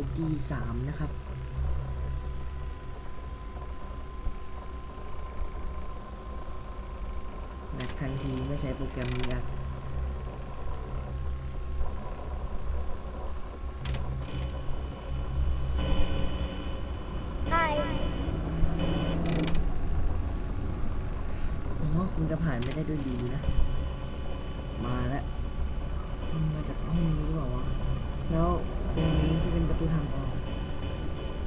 เป็น D3 นะครับ นัดทันทีไม่ใช้โปรแกรมนี้อะผมว่าคุณจะผ่านไม่ได้ด้วยดีนะ มาแล้ว มาจากห้องนี้หรือเปล่าวะ แล้ว ตรงนี้ที่เป็นประตูทางออก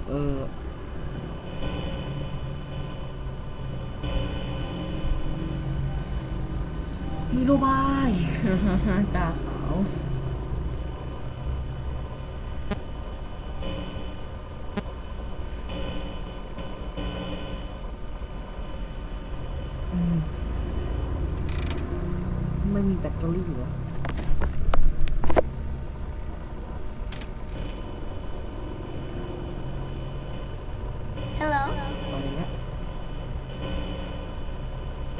เออมีโลบาย ตาขาวไม่มีแบตเตอรี่เหรอ ฮัลโหล ไปแล้ว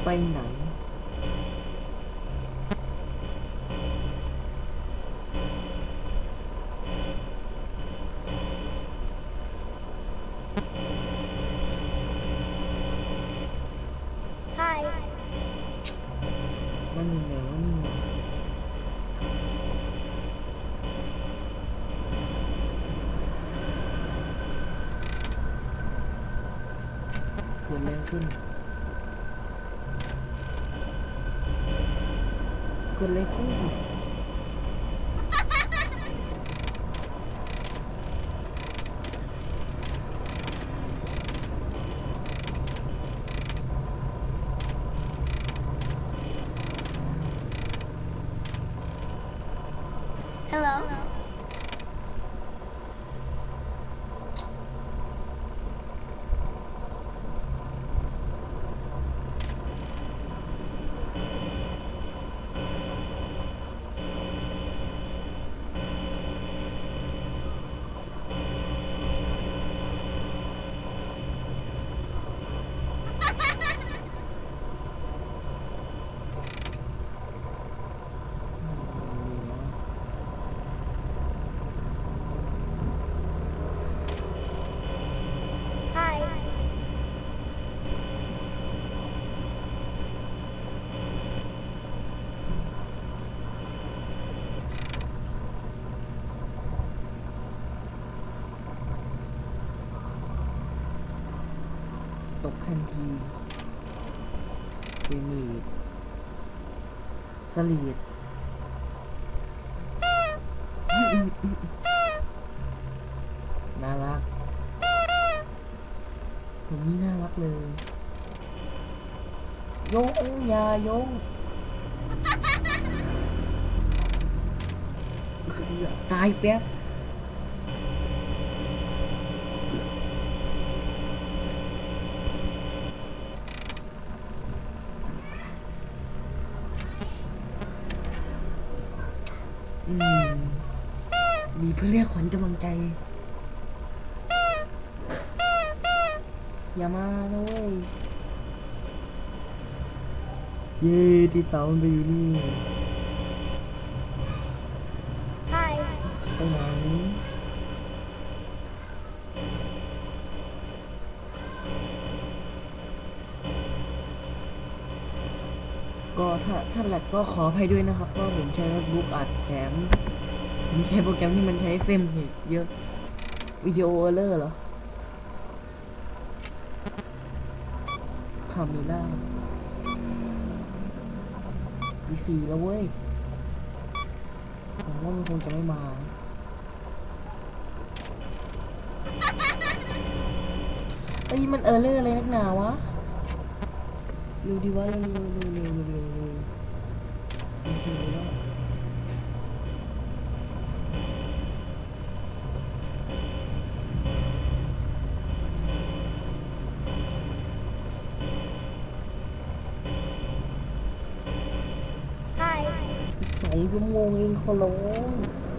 ไปไหนใช่มันอยู่ไหนวะนี่เกิดแรงขึ้นเกิดอะไรขึ้น ฮัลโหล ใช่ ตกทันทีเกมีดสลีดน่ารัก ผมนี่น่ารักเลย ยงอยายงตายแป๊บ อืมมีเพื่อเรียกขวัญกำลังใจ อย่ามาเว้ยเย้ที่สาวมันไปอยู่นี่ ก็ถ้าถ้าแหลกก็ขออภัยด้วยนะครับเพราะผมใช้โน้ตบุ๊กอัดแถมผมใช้โปรแกรมที่มันใช้เฟรมเยอะวิดีโอเออร์เลอร์เหรอคาเมล่าดีซีแล้วเว้ยผมว่ามันคงจะไม่มาเอ้ยมันเออร์เลอร์อะไรนักหนาวะ เร็วดีวะเร็วเร็วเร็วเร็ว ใช่อีกสองชั่วโมงเองขอร้อง